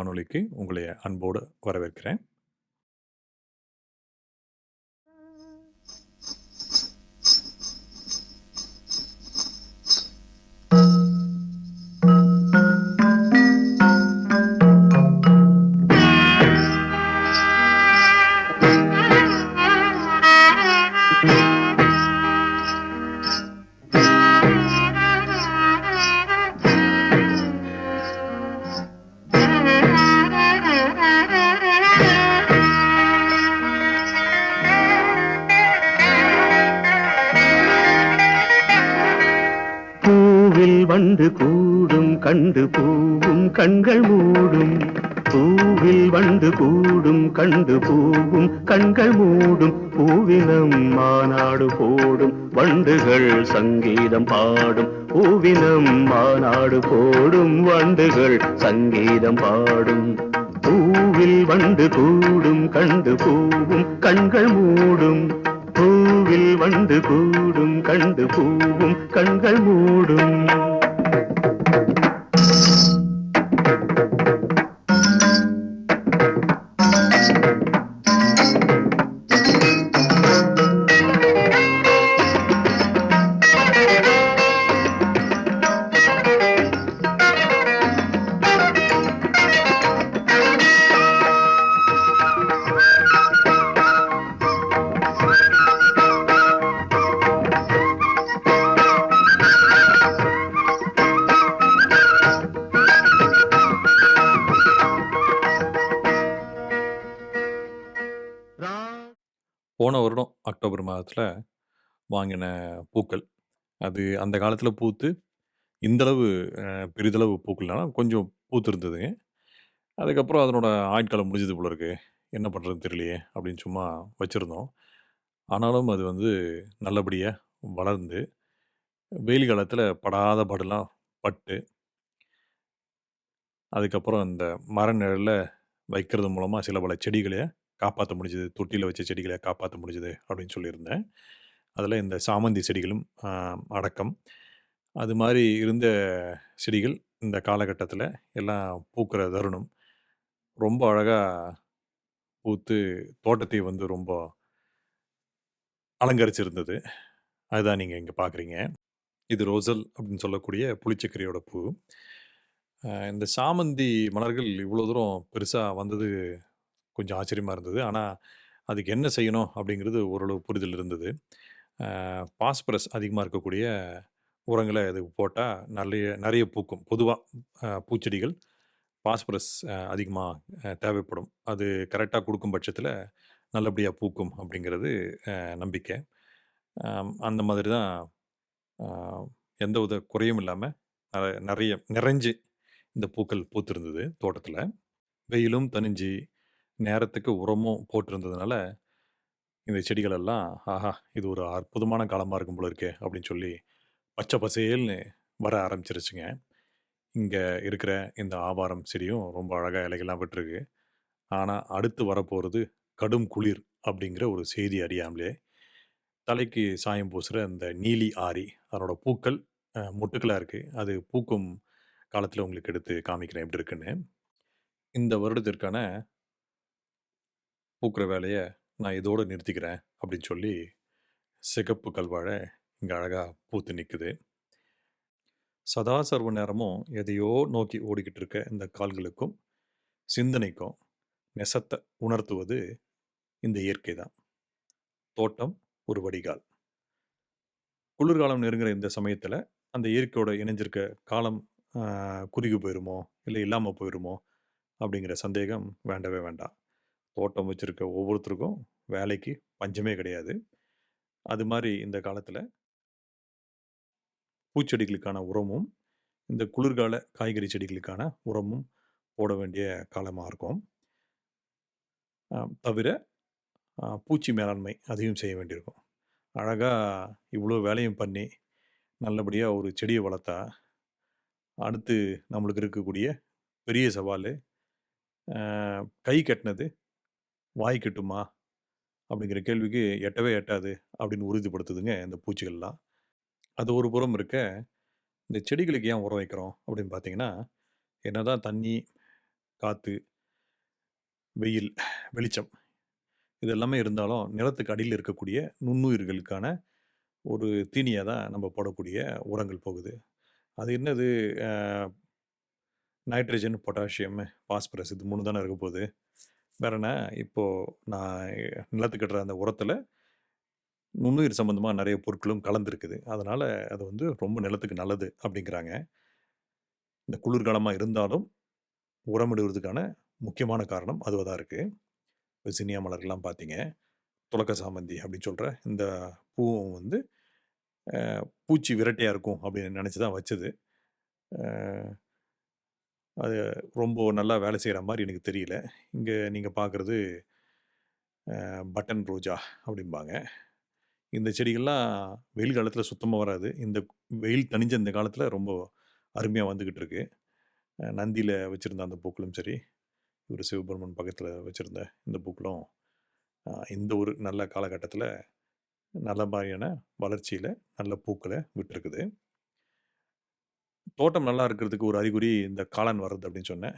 இந்த காணொளிக்கு உங்களை அன்போடு வரவேற்கிறேன். பூவில் வந்து கூடும் கண்டு பூவும் கண்கள் மூடும். பூவில் வந்து கூடும் கண்டு பூவும் கண்கள் மூடும். பூவினம் மாநாடு போடும் வண்டுகள் சங்கீதம் பாடும். பூவினம் மாநாடு போடும் வண்டுகள் சங்கீதம் பாடும். பூவில் வந்து கூடும் கண்டு பூவும் கண்கள் மூடும். பூவில் வந்து கூடும் கண்டு பூவும் கண்கள் மூடும். போன வருடம் அக்டோபர் மாதத்தில் வாங்கின பூக்கள். அது அந்த காலத்தில் பூத்து, இந்தளவு பெரிதளவு பூக்கள்னா கொஞ்சம் பூத்திருந்ததுங்க. அதுக்கப்புறம் அதனோட ஆயுட்காலம் முடிஞ்சது போல இருக்கு. என்ன பண்ணுறது தெரியலையே! அப்படின்னு சும்மா வச்சுருந்தோம் ஆனாலும் அது வந்து நல்லபடியாக வளர்ந்து, வெயில் காலத்தில் படாத பாடுலாம் பட்டு அதுக்கப்புறம் இந்த மர நிழலில் வைக்கிறது மூலமாக சில பல செடிகளையே காப்பாற்ற முடிஞ்சது. தொட்டியில் வச்ச செடிகளை காப்பாற்ற முடிஞ்சது அப்படின்னு சொல்லியிருந்தேன். அதில் இந்த சாமந்தி செடிகளும் அடக்கம். அது மாதிரி இருந்த செடிகள் இந்த காலகட்டத்தில் எல்லாம் பூக்கிற தருணம். ரொம்ப அழகாக பூத்து தோட்டத்தை வந்து ரொம்ப அலங்கரிச்சிருந்தது. அதுதான் நீங்கள் இங்கே பார்க்குறீங்க. இது ரோசல் அப்படின்னு சொல்லக்கூடிய புளிச்சக்கரையோட பூ. இந்த சாமந்தி மலர்கள் இவ்வளோ தூரம் பெருசாக வந்தது கொஞ்சம் ஆச்சரியமாக இருந்தது. ஆனால் அதுக்கு என்ன செய்யணும் அப்படிங்கிறது ஓரளவு புரிதல் இருந்தது. பாஸ்பரஸ் அதிகமாக இருக்கக்கூடிய உரங்களை அது போட்டால் நல்லைய நிறைய பூக்கும். பொதுவாக பூச்செடிகள் பாஸ்பரஸ் அதிகமாக தேவைப்படும். அது கரெக்டாக கொடுக்கும் பட்சத்தில் நல்லபடியாக பூக்கும் அப்படிங்கிறது நம்பிக்கை. அந்த மாதிரி தான் எந்த வித குறையும் இல்லாமல் நிறைய நிறைஞ்சு இந்த பூக்கள் பூத்திருந்தது தோட்டத்தில் வெயிலும் தனிஞ்சு நேரத்துக்கு உரமும் போட்டிருந்ததுனால, இந்த செடிகள் எல்லாம், ஆஹா! இது ஒரு அற்புதமான காலமா இருக்கும் போல இருக்கே! அப்படின்னு சொல்லி பச்சை பசேல்னு வர ஆரம்பிச்சிருச்சுங்க. இங்க இருக்கிற இந்த ஆவாரம் செடியும் ரொம்ப அழகா இலைகள்லாம் விட்டுருக்கு. ஆனா, அடுத்து வரப்போறது கடும் குளிர் அப்படிங்கிற ஒரு செய்தி அறியாமலே, தலைக்கு சாயம் பூசுற இந்த நீலி ஆரி, அதனோட பூக்கள் அ மொட்டுக்களா இருக்கு. அது பூக்கும் காலத்தில் உங்களுக்கு எடுத்து காமிக்கிறேன் எப்படி இருக்குன்னு. இந்த வருடத்திற்கான பூக்கிற வேலையை நான் இதோடு நிறுத்திக்கிறேன் அப்படின்னு சொல்லி, சிகப்பு கல்வாழை இங்கே அழகாக பூத்து நிற்குது சதா சர்வ நேரமும் எதையோ நோக்கி ஓடிக்கிட்டு இருக்க இந்த கால்களுக்கும், சிந்தனைக்கும் நெசத்தை உணர்த்துவது இந்த இயற்கை தான். தோட்டம் ஒரு வடிகால். குளிர்காலம் நெருங்குற இந்த சமயத்தில் அந்த இயற்கையோட இணைஞ்சிருக்க காலம் குறுகி போயிருமோ! இல்லை இல்லாமல் போயிருமோ! அப்படிங்கிற சந்தேகம் வேண்டவே வேண்டாம். தோட்டம் வச்சிருக்க ஒவ்வொருத்தருக்கும் வேலைக்கு பஞ்சமே கிடையாது. அது மாதிரி இந்த காலத்தில் பூச்செடிகளுக்கான உரமும், இந்த குளிர்கால காய்கறி செடிகளுக்கான உரமும் போட வேண்டிய காலமாக இருக்கும். தவிர, பூச்சி மேலாண்மை அதையும் செய்ய வேண்டியிருக்கும். அழகாக இவ்வளோ வேலையும் பண்ணி, நல்லபடியாக ஒரு செடியை வளர்த்தா, அடுத்து நம்மளுக்கு இருக்கக்கூடிய பெரிய சவால் கை கட்டினது வாய்க்கட்டுமா அப்படிங்கிற கேள்விக்கு எட்டவே எட்டாது அப்படின்னு உறுதிப்படுத்துதுங்க இந்த பூச்சிகள்லாம். அது ஒரு புறம் இருக்க, இந்த செடிகளுக்கு ஏன் உரம் வைக்கிறோம் அப்படின்னு பார்த்தீங்கன்னா, என்னதான் தண்ணி, காற்று வெயில் வெளிச்சம் இது எல்லாமே இருந்தாலும் நிலத்துக்கு அடியில் இருக்கக்கூடிய நுண்ணுயிர்களுக்கான ஒரு தீனியாக தான் நம்ம போடக்கூடிய உரங்கள் போகுது. அது என்னது? நைட்ரஜன் பொட்டாசியம் பாஸ்பரஸ் இது மூணு தானே இருக்க போகுது. வேற என்ன இப்போது நான் நிலத்துக்கு கட்டுற அந்த உரத்தில் நுண்ணுயிர் சம்மந்தமாக நிறைய பொருட்களும் கலந்துருக்குது. அதனால் அது வந்து ரொம்ப நிலத்துக்கு நல்லது அப்படிங்கிறாங்க. இந்த குளிர்காலமாக இருந்தாலும் உரமிடுவதுக்கான முக்கியமான காரணம் அதுவாக தான் இருக்குது இப்போ சினியா மலர்கள்லாம் பார்த்தீங்க. துலக்க சாமந்தி அப்படின்னு சொல்கிற இந்த பூவும் வந்து பூச்சி விரட்டியாக இருக்கும் அப்படின்னு நினச்சி தான் வச்சது. அது ரொம்ப நல்லா வேலை செய்கிற மாதிரி எனக்கு தெரியல. இங்கே நீங்கள் பார்க்குறது பட்டன் ரோஜா அப்படிம்பாங்க. இந்த செடிகள்லாம் வெயில் காலத்தில் சுத்தமாக வராது. இந்த வெயில் தணிஞ்ச இந்த காலத்தில் ரொம்ப அருமையாக வந்துக்கிட்டு இருக்கு. நந்தியில் வச்சுருந்த அந்த பூக்களும் சரி இவர் சிவபெருமன் பக்கத்தில் வச்சுருந்த இந்த பூக்களும் இந்த ஒரு நல்ல காலகட்டத்தில் நல்ல மாதிரியான வளர்ச்சியில் நல்ல பூக்களை விட்டுருக்குது. தோட்டம் நல்லா இருக்கிறதுக்கு ஒரு அறிகுறி இந்த காளான் வர்றது அப்படின்னு சொன்னேன்.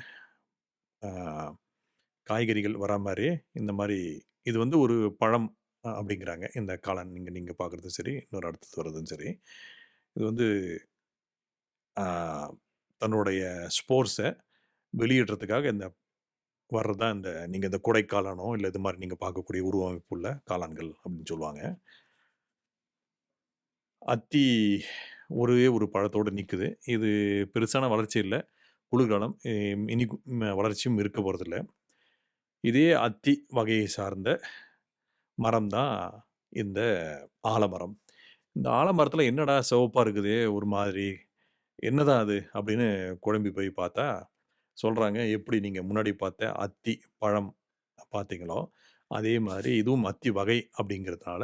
காய்கறிகள் வரா மாதிரி இந்த மாதிரி இது வந்து ஒரு பழம் அப்படிங்கிறாங்க. இந்த காளான் நீங்கள் நீங்கள் பார்க்குறதும் சரி இன்னொரு அடுத்தது வர்றதும் சரி. இது வந்து தன்னுடைய ஸ்போர்ட்ஸை வெளியிடுறதுக்காக இந்த வர்றதா இந்த நீங்கள் இந்த குடை காளானோ இல்லை இது மாதிரி நீங்கள் பார்க்கக்கூடிய உருவமைப்புள்ள காளான்கள் அப்படின்னு சொல்லுவாங்க. அத்தி ஒரே ஒரு பழத்தோடு நிற்குது இது பெருசான வளர்ச்சி இல்லை. குளிர்காலம் இனி ம- வளர்ச்சியும் இருக்க போகிறதில்ல இதே அத்தி வகையை சார்ந்த மரம் தான் இந்த ஆலமரம். இந்த ஆலமரத்தில் என்னடா சிவப்பாக இருக்குது ஒரு மாதிரி என்னதான் அது அப்படின்னு குழம்பி போய் பார்த்தா சொல்கிறாங்க எப்படி நீங்கள் முன்னாடி பார்த்த அத்தி பழம் பார்த்தீங்களோ அதே மாதிரி இதுவும் அத்தி வகை அப்படிங்கிறதுனால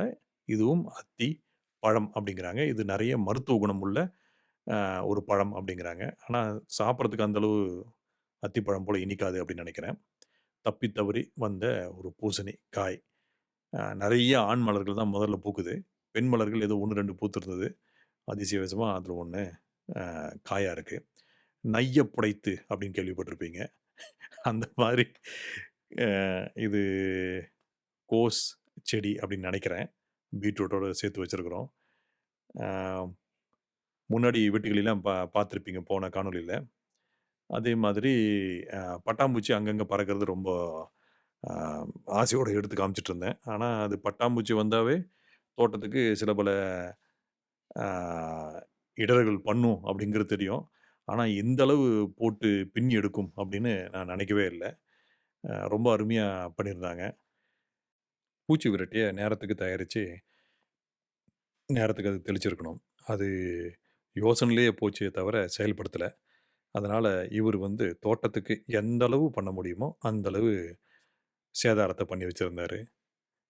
இதுவும் அத்தி பழம் அப்படிங்கிறாங்க. இது நிறைய மருத்துவ குணம் உள்ள ஒரு பழம் அப்படிங்கிறாங்க. ஆனால் சாப்பிட்றதுக்கு அந்தளவு அத்திப்பழம் போல் இனிக்காது அப்படின்னு நினைக்கிறேன். தப்பி தவறி வந்த ஒரு பூசணி காய். நிறைய ஆண் மலர்கள் தான் முதல்ல பூக்குது. பெண் மலர்கள் ஏதோ ஒன்று ரெண்டு பூத்துருந்தது. அதிசயவசமாக அதில் ஒன்று காயாக இருக்குது நைய புடைத்து அப்படின்னு கேள்விப்பட்டிருப்பீங்க. அந்த மாதிரி இது கோஸ் செடி அப்படின்னு நினைக்கிறேன். பீட்ரூட்டோடு சேர்த்து வச்சுருக்குறோம். முன்னாடி வீட்டுகளெல்லாம் பா பார்த்துருப்பீங்க போன காணொளியில். அதே மாதிரி பட்டாம்பூச்சி அங்கங்கே பறக்கிறது ரொம்ப ஆசையோடு எடுத்து காமிச்சிட்டு இருந்தேன். ஆனால் அது பட்டாம்பூச்சி வந்தாவே தோட்டத்துக்கு சில பல இடர்கள் பண்ணும் அப்படிங்கிறது தெரியும். ஆனால் இந்த அளவு போட்டு பின் எடுக்கும் அப்படின்னு நான் நினைக்கவே இல்லை. ரொம்ப அருமையாக பண்ணியிருந்தாங்க. பூச்சி விரட்டியை நேரத்துக்கு தயாரித்து நேரத்துக்கு அது தெளிச்சிருக்கணும். அது யோசனையிலேயே போச்சே தவிர செயல்படுத்தலை. அதனால் இவர் வந்து தோட்டத்துக்கு எந்த அளவு பண்ண முடியுமோ அந்த அளவு சேதாரத்தை பண்ணி வச்சுருந்தாரு.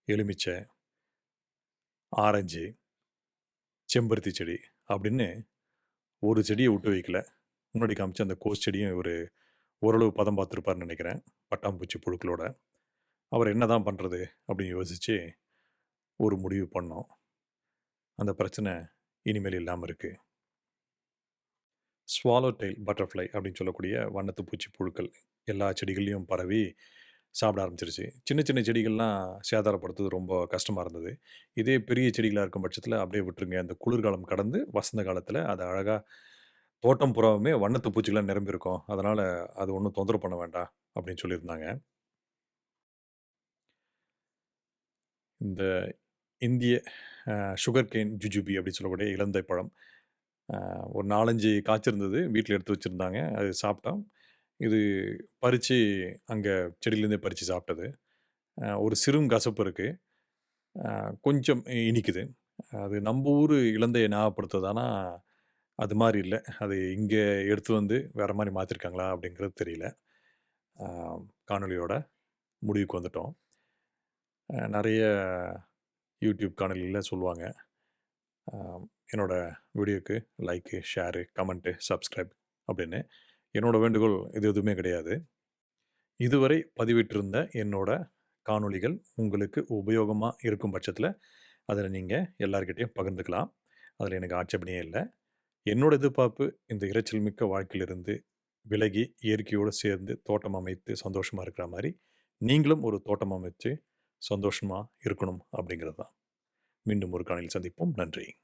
எலுமிச்சை ஆரஞ்சு செம்பருத்தி செடி அப்படின்னு ஒரு செடியை விட்டு வைக்கல. முன்னாடி காமிச்ச அந்த கோஸ் செடியும் இவர் ஓரளவு பதம் பார்த்துருப்பார்னு நினைக்கிறேன். பட்டாம்பூச்சி புழுக்களோட. அவர் என்ன தான் பண்ணுறது அப்படின்னு யோசித்து ஒரு முடிவு பண்ணோம். அந்த பிரச்சனை இனிமேல் இல்லாமல் இருக்குது ஸ்வாலோ டெயில் பட்டர்ஃப்ளை அப்படின்னு சொல்லக்கூடிய வண்ணத்து பூச்சி புழுக்கள் எல்லா செடிகள்லையும் பரவி சாப்பிட ஆரம்பிச்சிருச்சு. சின்ன சின்ன செடிகள்லாம் சேதாரப்படுத்துறது ரொம்ப கஷ்டமாக இருந்தது. இதே பெரிய செடிகளாக இருக்கும் பட்சத்தில் அப்படியே விட்டுருங்க. அந்த குளிர்காலம் கடந்து வசந்த காலத்தில் அது அழகாக தோட்டம் புறாவுமே வண்ணத்து பூச்சிகளாக நிரம்பியிருக்கும். அதனால் அது ஒன்றும் தொந்தரவு பண்ண வேண்டாம் அப்படின்னு சொல்லியிருந்தாங்க. இந்த இந்திய சுகர் கேன் ஜுஜுபி அப்படின்னு சொல்லக்கூடிய இலந்தை பழம். ஒரு நாலஞ்சு காய்ச்சிருந்தது வீட்டில் எடுத்து வச்சுருந்தாங்க அது சாப்பிட்டோம். இது பறித்து அங்கே செடியிலேருந்தே பறித்து சாப்பிட்டது. ஒரு சிறும் கசப்பு இருக்குது கொஞ்சம் இனிக்குது. அது நம்ம ஊர் இலந்தையை ஞாபகப்படுத்துதானா அது மாதிரி இல்லை. அது இங்கே எடுத்து வந்து வேறு மாதிரி மாற்றிருக்காங்களா அப்படிங்கிறது தெரியல. காணொலியோட காணொளியோட முடிவுக்கு வந்துட்டோம். நிறைய யூடியூப் காணொளியில் சொல்லுவாங்க. என்னோடய வீடியோக்கு லைக்கு ஷேரு கமெண்ட்டு சப்ஸ்கிரைப் அப்படின்னு என்னோடய வேண்டுகோள் இது எதுவுமே கிடையாது. இதுவரை பதிவிட்டிருந்த என்னோட காணொளிகள் உங்களுக்கு உபயோகமாக இருக்கும் பட்சத்தில் அதில் நீங்கள் எல்லாருக்கிட்டேயும் பகிர்ந்துக்கலாம். அதில் எனக்கு ஆட்சேபனையே இல்லை. என்னோட எதிர்பார்ப்பு இந்த இரைச்சல் மிக்க வாழ்க்கையிலிருந்து விலகி இயற்கையோடு சேர்ந்து தோட்டம் அமைத்து சந்தோஷமாக இருக்கிற மாதிரி நீங்களும் ஒரு தோட்டம் அமைச்சு சந்தோஷமாக இருக்கணும் அப்படிங்கிறது தான். மீண்டும் ஒரு காலையில் சந்திப்போம். நன்றி.